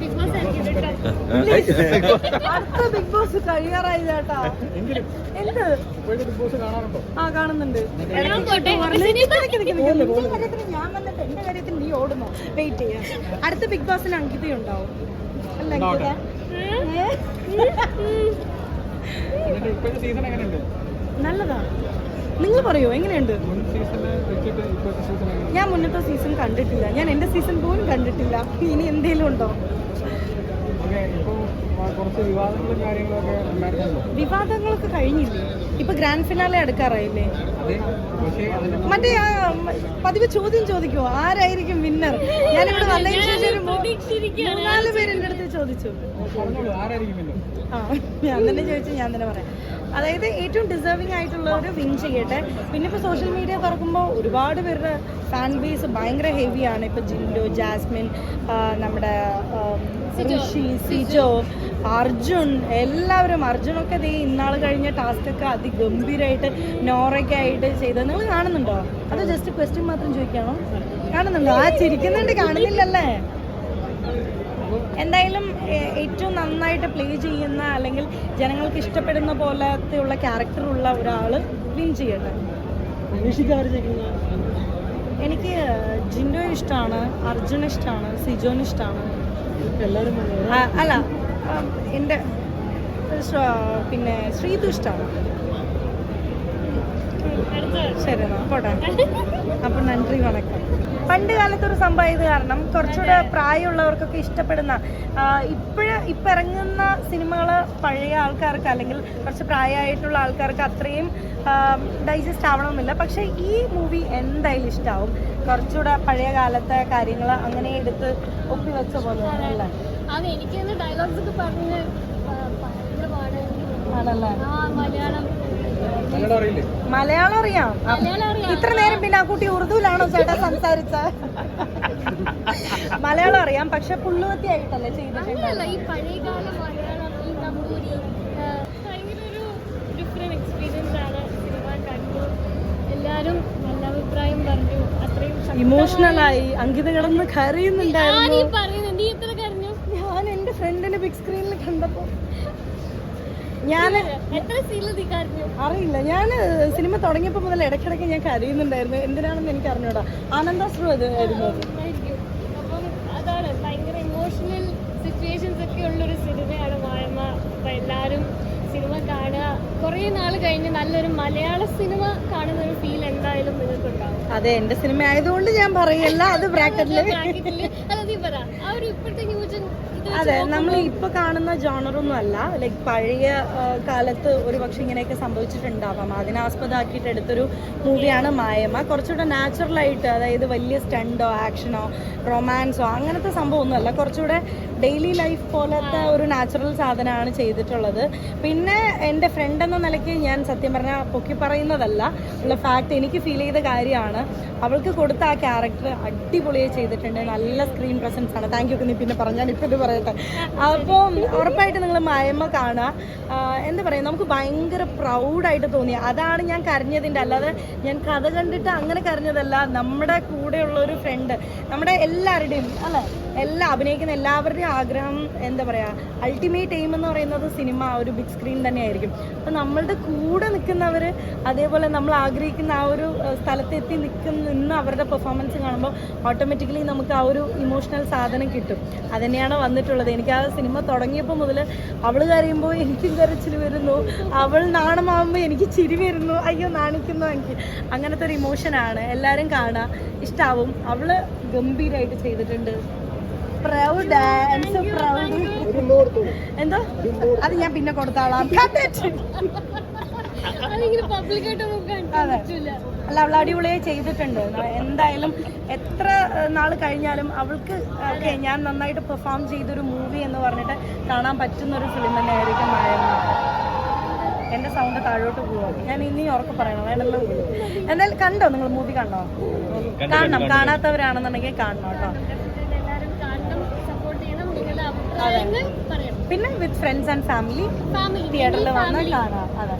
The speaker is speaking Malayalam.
Bigg Boss. അടുത്ത ബിഗ് ബോസ് കഴിയാറായി ചേട്ടാ എന്ത് ആ കാണുന്നുണ്ട്. ഞാൻ വന്നിട്ട് എന്റെ കാര്യത്തിൽ നീ ഓടുന്നോ? വെയിറ്റ് ചെയ്യാം. അടുത്ത ബിഗ് ബോസിൽ അങ്കിത ഉണ്ടാവും. അല്ല അങ്കിത? നല്ലതാ. നിങ്ങൾ പറയോ? എങ്ങനെയുണ്ട്? ഞാൻ മുന്നത്തെ സീസൺ കണ്ടിട്ടില്ല. ഞാൻ എന്റെ സീസൺ പോലും കണ്ടിട്ടില്ല. ഇനി എന്തെങ്കിലും ഉണ്ടോ? വിവാദങ്ങളൊക്കെ കഴിഞ്ഞില്ലേ? ഇപ്പൊ ഗ്രാൻഡ് ഫിനാലെ അതിന് മറ്റേ പതിവ് ചോദ്യം ചോദിക്കുമോ ആരായിരിക്കും വിന്നർ ഞാനിവിടെ വന്നതിന് ശേഷം നാല് മൂ- പ്രതീക്ഷിച്ചിരിക്കുകയാണ്. മൂന്നാൽ പേര് എന്റെ അടുത്ത് ചോദിച്ചു. ആ ഞാൻ തന്നെ ചോദിച്ചു ഞാൻ തന്നെ പറയാം. അതായത് ഏറ്റവും ഡിസേർവിംഗ് ഒരു വിൻ ചെയ്യട്ടെ. പിന്നെ ഇപ്പോൾ സോഷ്യൽ മീഡിയ തുറക്കുമ്പോൾ ഒരുപാട് പേരുടെ ഫാൻ ബേസ് ഭയങ്കര ഹെവിയാണ് ഇപ്പോൾ ജിൻഡോ ജാസ്മിൻ നമ്മുടെ ഋഷി സിജോ. അർജുൻ എല്ലാവരും അർജുനൊക്കെ ദേ ഇന്നാൾ കഴിഞ്ഞ ടാസ്കൊക്കെ അതിഗംഭീരമായിട്ട് നോറൊക്കെ ആയിട്ട് ചെയ്തത് നിങ്ങൾ കാണുന്നുണ്ടോ? അത് ജസ്റ്റ് ക്വസ്റ്റ്യൻ മാത്രം ചോദിക്കാണോ? കാണുന്നുണ്ടോ? ആ ചിരിക്കുന്നുണ്ട് കാണുന്നില്ലല്ലേ? എന്തായാലും ഏറ്റവും നന്നായിട്ട് പ്ലേ ചെയ്യുന്ന അല്ലെങ്കിൽ ജനങ്ങൾക്ക് ഇഷ്ടപ്പെടുന്ന പോലത്തെ ഉള്ള ക്യാരക്ടർ ഉള്ള ഒരാൾ വിൻ ചെയ്യട്ടെ. എനിക്ക് ജിൻഡോ ഇഷ്ടമാണ് അർജുൻ ഇഷ്ടമാണ് സിജോൻ ഇഷ്ടമാണ് അല്ല എന്റെ പിന്നെ ശ്രീതു ഇഷ്ടമാണ് ശരി എന്നാ പോട്ടെ. അപ്പൊ നന്ദി വണക്കം. പണ്ട് കാലത്ത് ഒരു സംഭവം ഇത് കാരണം കുറച്ചുകൂടെ പ്രായമുള്ളവർക്കൊക്കെ ഇഷ്ടപ്പെടുന്ന ഇപ്പോഴ ഇപ്പം ഇറങ്ങുന്ന സിനിമകൾ പഴയ ആൾക്കാർക്ക് അല്ലെങ്കിൽ കുറച്ച് പ്രായമായിട്ടുള്ള ആൾക്കാർക്ക് അത്രയും ഡൈജസ്റ്റ് ആവണമെന്നില്ല. പക്ഷെ ഈ മൂവി എന്തായാലും ഇഷ്ടാവും. കുറച്ചുകൂടെ പഴയ കാലത്തെ കാര്യങ്ങൾ അങ്ങനെ എടുത്ത് ഒപ്പി വെച്ച പോലെ അതെ അത്. എനിക്ക് ഡയലോഗ്സ് ഒക്കെ പറഞ്ഞ് ആ, ഭയങ്കര പാടായിരുന്നു ആണല്ലേ ആ മലയാളം. അറിയാം ഇത്ര നേരം പിന്നെ ആ കുട്ടി ഉറുദുവിലാണോ ചേട്ടാ സംസാരിച്ച? മലയാളം അറിയാം പക്ഷെ പുള്ളുവത്തി ആയിട്ടല്ലേ ചെയ്തിട്ടുണ്ട്? അങ്ങനെയല്ല ഈ പഴയകാല മലയാളം ഈ നമ്പൂരി ആ, ഭയങ്കര ഒരു ഡിഫറെന്റ് എക്സ്പീരിയൻസ് ആണ് സിനിമ കണ്ടു. എല്ലാരും നല്ല അഭിപ്രായം പറഞ്ഞു. അത്രയും ആയി അങ്കിത കിടന്ന് കരയുന്നുണ്ടായിരുന്നു. കരഞ്ഞു? ഞാൻ എന്റെ ഫ്രണ്ടിനെ ബിഗ് സ്ക്രീനിൽ കണ്ടപ്പോ ഞാൻ അറിയില്ല. ഞാൻ സിനിമ തുടങ്ങിയപ്പോൾ മുതൽ ഇടയ്ക്കിടയ്ക്ക് ഞാൻ കരയുന്നുണ്ടായിരുന്നു. എന്തിനാണെന്ന് എനിക്ക് അറിഞ്ഞോടാ ആനന്ദാശ്രു അത്. ആയിരുന്നു ഇമോഷണൽ സിറ്റുവേഷൻസ് ഒക്കെ ഉള്ളൊരു സിനിമയാണ് മായമ്മ അപ്പം എല്ലാവരും സിനിമ കാണുക. കുറേ നാൾ കഴിഞ്ഞ് നല്ലൊരു മലയാള സിനിമ കാണുന്ന ഒരു ഫീൽ എന്തായാലും നിങ്ങൾക്കുണ്ടാവും. അതെ എന്റെ സിനിമ ആയതുകൊണ്ട് ഞാൻ പറയല്ല അത് അല്ല അതെ നമ്മൾ ഇപ്പൊ കാണുന്ന ജോണറൊന്നും അല്ല. ലൈക് പഴയ കാലത്ത് ഒരു പക്ഷെ ഇങ്ങനെയൊക്കെ സംഭവിച്ചിട്ടുണ്ടാവാം. അതിനാസ്പദമാക്കിയിട്ട് എടുത്തൊരു മൂവിയാണ് മായമ്മ. കുറച്ചുകൂടെ നാച്ചുറൽ ആയിട്ട് അതായത് വലിയ സ്റ്റണ്ടോ ആക്ഷനോ റൊമാൻസോ അങ്ങനത്തെ സംഭവമൊന്നുമല്ല കുറച്ചുകൂടെ ഡെയിലി ലൈഫ് പോലത്തെ ഒരു നാച്ചുറൽ സാധനമാണ് ചെയ്തിട്ടുള്ളത്. പിന്നെ എന്റെ ഫ്രണ്ട് എന്ന നിലയ്ക്ക് ഞാൻ സത്യം പറഞ്ഞാൽ പൊക്കി പറയുന്നതല്ല. ഉള്ള ഫാക്ട് എനിക്ക് ഫീൽ ചെയ്ത കാര്യമാണ്. അവൾക്ക് കൊടുത്ത ആ ക്യാരക്ടർ അടിപൊളിയായി ചെയ്തിട്ടുണ്ട്. നല്ല സ്ക്രീൻ പ്രസൻസ് ആണ്. താങ്ക് യു നീ പിന്നെ പറഞ്ഞാൽ ഇപ്പം ഇത് പറയട്ടെ. അപ്പോൾ ഉറപ്പായിട്ട് നിങ്ങൾ മയമ്മ കാണുക എന്താ പറയുക നമുക്ക് ഭയങ്കര പ്രൗഡായിട്ട് തോന്നി അതാണ് ഞാൻ കരഞ്ഞതിന്റെ അല്ലാതെ ഞാൻ കഥ കണ്ടിട്ട് അങ്ങനെ കരഞ്ഞതല്ല. നമ്മുടെ കൂടെയുള്ള ഒരു ഫ്രണ്ട് നമ്മുടെ എല്ലാവരുടെയും അല്ലേ? എല്ലാ അഭിനയിക്കുന്ന എല്ലാവരുടെയും ആഗ്രഹം എന്താ പറയുക അൾട്ടിമേറ്റ് എയിം എന്ന് പറയുന്നത് സിനിമ ഒരു ബിഗ് സ്ക്രീൻ തന്നെയായിരിക്കും. അപ്പം നമ്മളുടെ കൂടെ നിൽക്കുന്നവർ അതേപോലെ നമ്മൾ ആഗ്രഹിക്കുന്ന ആ ഒരു സ്ഥലത്തെത്തി നിൽക്കുന്ന നിന്ന് അവരുടെ പെർഫോമൻസ് കാണുമ്പോൾ ഓട്ടോമാറ്റിക്കലി നമുക്ക് ആ ഒരു ഇമോഷണൽ സാധനം കിട്ടും. അതുതന്നെയാണ് വന്നിട്ടുള്ളത്. എനിക്ക് ആ സിനിമ തുടങ്ങിയപ്പോൾ മുതൽ അവൾ കരയുമ്പോൾ എനിക്കും കരച്ചിൽ വരുന്നു. അവൾ നാണമാകുമ്പോൾ എനിക്ക് ചിരി വരുന്നു. അയ്യോ നാണിക്കുന്നു എനിക്ക്. അങ്ങനത്തെ ഒരു ഇമോഷനാണ് എല്ലാവരും കാണുക ഇഷ്ടാവും. അവൾ ഗംഭീരമായിട്ട് ചെയ്തിട്ടുണ്ട്. പ്രൗഡ് പ്രൗഡ് എന്തോ? അത് ഞാൻ പിന്നെ കൊടുത്താളാം. അതെ. അല്ല അവൾ അടിപൊളിയായി ചെയ്തിട്ടുണ്ട്. എന്തായാലും എത്ര നാൾ കഴിഞ്ഞാലും അവൾക്ക് ഓക്കെ ഞാൻ നന്നായിട്ട് പെർഫോം ചെയ്തൊരു മൂവി എന്ന് പറഞ്ഞിട്ട് കാണാൻ പറ്റുന്ന ഒരു ഫിലിം തന്നെ ആയിരിക്കും എന്റെ എന്റെ സൗണ്ട് താഴോട്ട് പോവാം. ഞാൻ ഇനി ഉറക്ക പറയണം. വേണമല്ലോ എന്തായാലും കണ്ടോ? നിങ്ങൾ മൂവി കണ്ടോ? കാണണം. കാണാത്തവരാണെന്നുണ്ടെങ്കിൽ കാണണം കേട്ടോ. എല്ലാവരും കാണണം സപ്പോർട്ട് ചെയ്യണം നിങ്ങളുടെ അഭിപ്രായങ്ങൾ പറയണം പിന്നെ with friends and family family തിയേറ്ററിൽ വന്ന് കാണാം. അതെ.